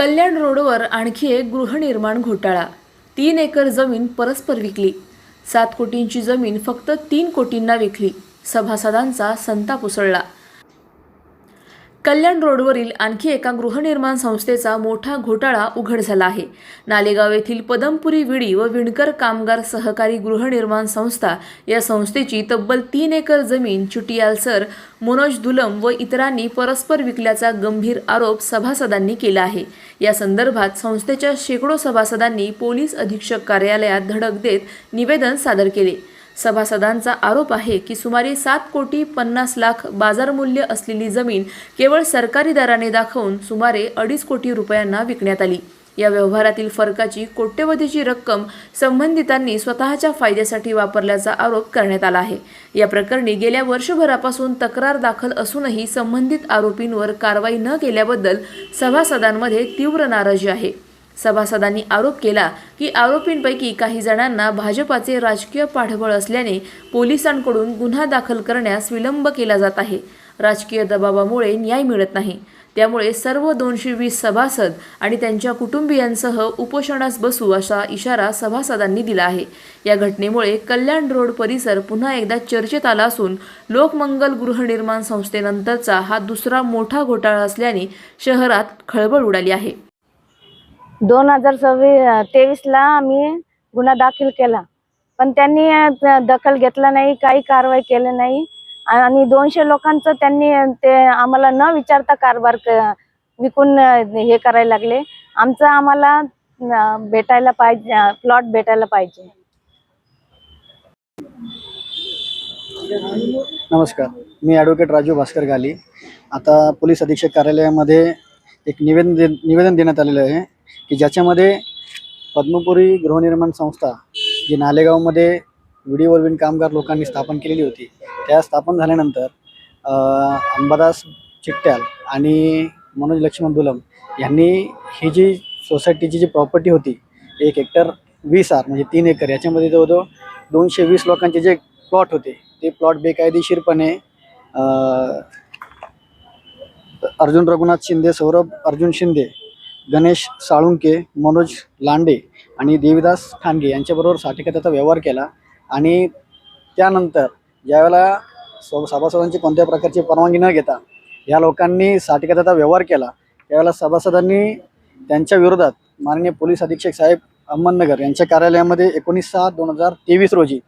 कल्याण रोडवर आणखी एक गृहनिर्माण घोटाळा. तीन एकर जमीन परस्पर विकली. सात कोटींची जमीन फक्त तीन कोटींना विकली. सभासदांचा संताप उसळला. कल्याण रोडवरील आणखी एका गृहनिर्माण संस्थेचा मोठा घोटाळा उघड झाला आहे. नालेगाव येथील पदमपुरी विडी व विणकर कामगार सहकारी गृहनिर्माण संस्था या संस्थेची तब्बल तीन एकर जमीन चुटियाल सर मनोज दुलम व इतरांनी परस्पर विकल्याचा गंभीर आरोप सभासदांनी केला आहे. या संदर्भात संस्थेच्या शेकडो सभासदांनी पोलीस अधीक्षक कार्यालयात धडक देत निवेदन सादर केले. सभासदांचा आरोप आहे की सुमारे सात कोटी पन्नास लाख बाजारमूल्य असलेली जमीन केवळ सरकारी दराने दाखवून सुमारे अडीच कोटी रुपयांना विकण्यात आली. या व्यवहारातील फरकाची कोट्यवधीची रक्कम संबंधितांनी स्वतःच्या फायद्यासाठी वापरल्याचा आरोप करण्यात आला आहे. या प्रकरणी गेल्या वर्षभरापासून तक्रार दाखल असूनही संबंधित आरोपींवर कारवाई न केल्याबद्दल सभासदांमध्ये तीव्र नाराजी आहे. सभासदांनी आरोप केला की आरोपींपैकी काही जणांना भाजपाचे राजकीय पाठबळ असल्याने पोलिसांकडून गुन्हा दाखल करण्यास विलंब केला जात आहे. राजकीय दबावामुळे न्याय मिळत नाही. त्यामुळे सर्व दोनशे वीस सभासद आणि त्यांच्या कुटुंबियांसह उपोषणास बसू असा इशारा सभासदांनी दिला आहे. या घटनेमुळे कल्याण रोड परिसर पुन्हा एकदा चर्चेत आला असून लोकमंगल गृहनिर्माण संस्थेनंतरचा हा दुसरा मोठा घोटाळा असल्याने शहरात खळबळ उडाली आहे. दोन हजार सव्वीस तेवीसला आम्ही गुन्हा दाखल केला. पण त्यांनी दखल घेतला नाही काही कारवाई केली नाही. आणि दोनशे लोकांचं त्यांनी ते आम्हाला न विचारता कारभार विकून हे करायला लागले. आमचं आम्हाला भेटायला पाहिजे प्लॉट भेटायला पाहिजे. नमस्कार. मी ॲडव्होकेट राजू भास्कर गाली. आता पोलीस अधीक्षक कार्यालयामध्ये एक निवेदन दे निवेदन देण्यात आलेलं आहे. की ज्याच्यामध्ये पद्मपुरी गृहनिर्माण संस्था जी नालेगावमध्ये व्हिडिओ वरवीन कामगार लोकांनी स्थापन केलेली होती त्या स्थापन झाल्यानंतर अंबादास चिट्ट्याल आणि मनोज लक्ष्मण दुलम यांनी ही जी सोसायटीची जी प्रॉपर्टी होती एक हेक्टर वीस आर म्हणजे तीन एकर याच्यामध्ये जवळजवळ दोनशे वीस लोकांचे जे प्लॉट होते ते प्लॉट बेकायदेशीरपणे अर्जुन रघुनाथ शिंदे सौरभ अर्जुन शिंदे गणेश साळुंके मनोज लांडे आणि देवीदास खानगे यांच्याबरोबर साठेखात्याचा व्यवहार केला. आणि त्यानंतर ज्यावेळेला सभ सभासदांची कोणत्या प्रकारची परवानगी न घेता या लोकांनी साठेखात्याचा व्यवहार केला त्यावेळेला सभासदांनी त्यांच्या विरोधात माननीय पोलीस अधीक्षक साहेब अहमदनगर यांच्या कार्यालयामध्ये एकोणीस सहा दोन हजार तेवीस रोजी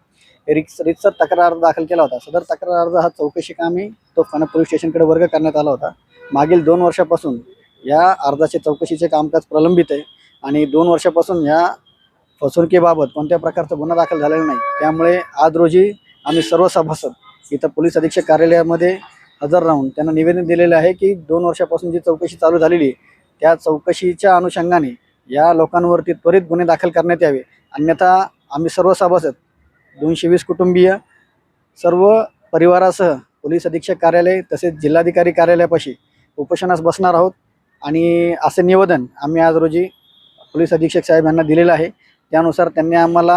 रिक्स रितसर तक्रार दाखल केला होता. सदर तक्रार अर्ज हा चौकशी कामी तो फन पोलीस स्टेशनकडे वर्ग करण्यात आला होता. मागील दोन वर्षापासून या अर्जाचे चौकशीचे कामकाज प्रलंबित आहे आणि दोन वर्षापासून या फसवणुकीबाबत कोणत्या प्रकारचा गुन्हा दाखल झालेला नाही. त्यामुळे आज रोजी आम्ही सर्व सभासद इथं पोलीस अधीक्षक कार्यालयामध्ये हजर राहून त्यांना निवेदन दिलेलं आहे की दोन वर्षापासून जी चौकशी चालू झालेली आहे, त्या चौकशीच्या अनुषंगाने या लोकांवरती त्वरित गुन्हे दाखल करण्यात यावे. अन्यथा आम्ही सर्व सभासद दोनशे वीस कुटुंबीय सर्व परिवारासह पोलीस अधीक्षक कार्यालय तसेच जिल्हाधिकारी कार्यालयापाशी उपोषणास बसणार आहोत. आणि असे निवेदन आम्ही आज रोजी पोलीस अधीक्षक साहेब यांना दिलेलं आहे. त्यानुसार त्यांनी आम्हाला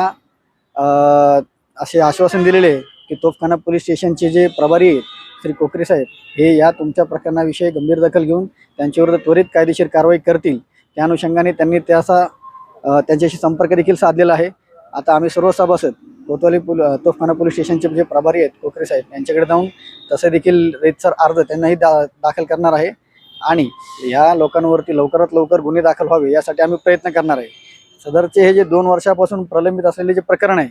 असे आश्वासन दिलेले आहे की तोफखाना पोलीस स्टेशनचे जे प्रभारी आहेत श्री कोकरे साहेब हे या तुमच्या प्रकरणाविषयी गंभीर दखल घेऊन त्यांच्याविरुद्ध त्वरित कायदेशीर कारवाई करतील. त्या अनुषंगाने त्यांनी त्याचा त्यांच्याशी संपर्क देखील साधलेला आहे. आता आम्ही सर्व सभासद कोतवाली पोल तोफखाना पोलीस स्टेशनचे जे प्रभारी आहेत कोकरे साहेब यांच्याकडे जाऊन तसे देखील रेतसर अर्ज त्यांनाही दा दाखल करणार आहे. आणि ह्या लोकांवरती लवकरात लवकर गुन्हे दाखल व्हावे यासाठी आम्ही प्रयत्न करणार आहे. सदरचे हे जे दोन वर्षापासून प्रलंबित असलेले जे प्रकरण आहे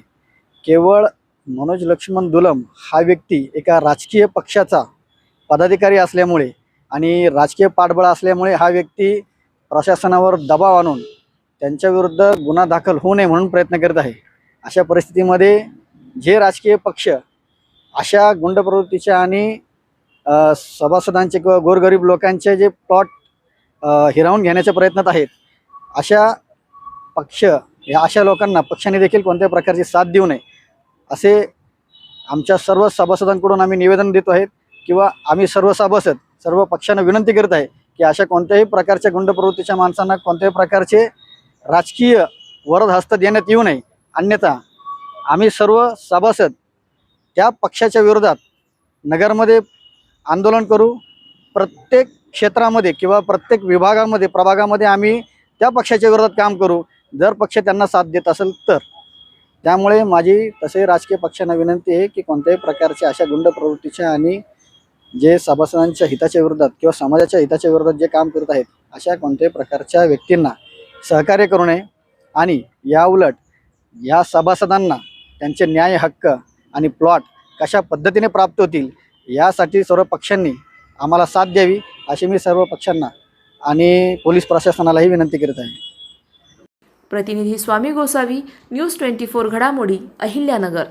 केवळ मनोज लक्ष्मण दुलम हा व्यक्ती एका राजकीय पक्षाचा पदाधिकारी असल्यामुळे आणि राजकीय पाठबळ असल्यामुळे हा व्यक्ती प्रशासनावर दबाव आणून त्यांच्याविरुद्ध गुन्हा दाखल होऊ नये म्हणून प्रयत्न करत आहे. अशा परिस्थितीमध्ये जे राजकीय पक्ष अशा गुंड प्रवृत्तीच्या आणि सभासदांचे किंवा गोरगरीब लोकांचे जे प्लॉट हिरावून घेण्याच्या प्रयत्नात आहेत अशा पक्ष या अशा लोकांना पक्षाने देखील कोणत्या प्रकारची साथ देऊ नये असे आमच्या सर्व सभासदांकडून आम्ही निवेदन देतो आहेत किंवा आम्ही सर्व सभासद सर्व पक्षांना विनंती करत आहे की अशा कोणत्याही प्रकारच्या गुंड प्रवृत्तीच्या माणसांना कोणत्याही प्रकारचे राजकीय वरद हस्त देण्यात येऊ नये. अन्यथा आम्ही सर्व सभासद त्या पक्षाच्या विरोधात नगरमध्ये आंदोलन करू प्रत्येक क्षेत्रामध्ये किंवा प्रत्येक विभागामध्ये प्रभागामध्ये आम्ही त्या पक्षाच्या विरोधात काम करू. जर पक्ष त्यांना साथ देत असेल तर. त्यामुळे माझी तसे राजकीय पक्षांना विनंती आहे की कोणत्याही प्रकारच्या अशा गुंड प्रवृत्तीच्या आणि जे सभासदांच्या हिताच्या विरोधात किंवा समाजाच्या हिताच्या विरोधात जे काम करत आहेत अशा कोणत्याही प्रकारच्या व्यक्तींना सहकार्य करू नये आणि याउलट या सभासदांना त्यांचे न्याय हक्क आणि प्लॉट कशा पद्धतीने प्राप्त होतील यासाठी सर्व पक्षांनी आम्हाला साथ द्यावी अशी मी सर्व पक्षांना आणि पोलीस प्रशासनालाही विनंती करत आहे. प्रतिनिधी Swami Gosavi news twenty four घडामोडी अहिल्यानगर.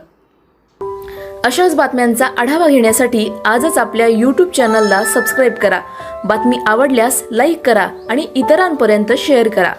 अशाच बातम्यांचा आढावा घेण्यासाठी आजच आपल्या यूट्यूब चॅनलला सबस्क्राईब करा. बातमी आवडल्यास लाईक करा आणि इतरांपर्यंत शेअर करा.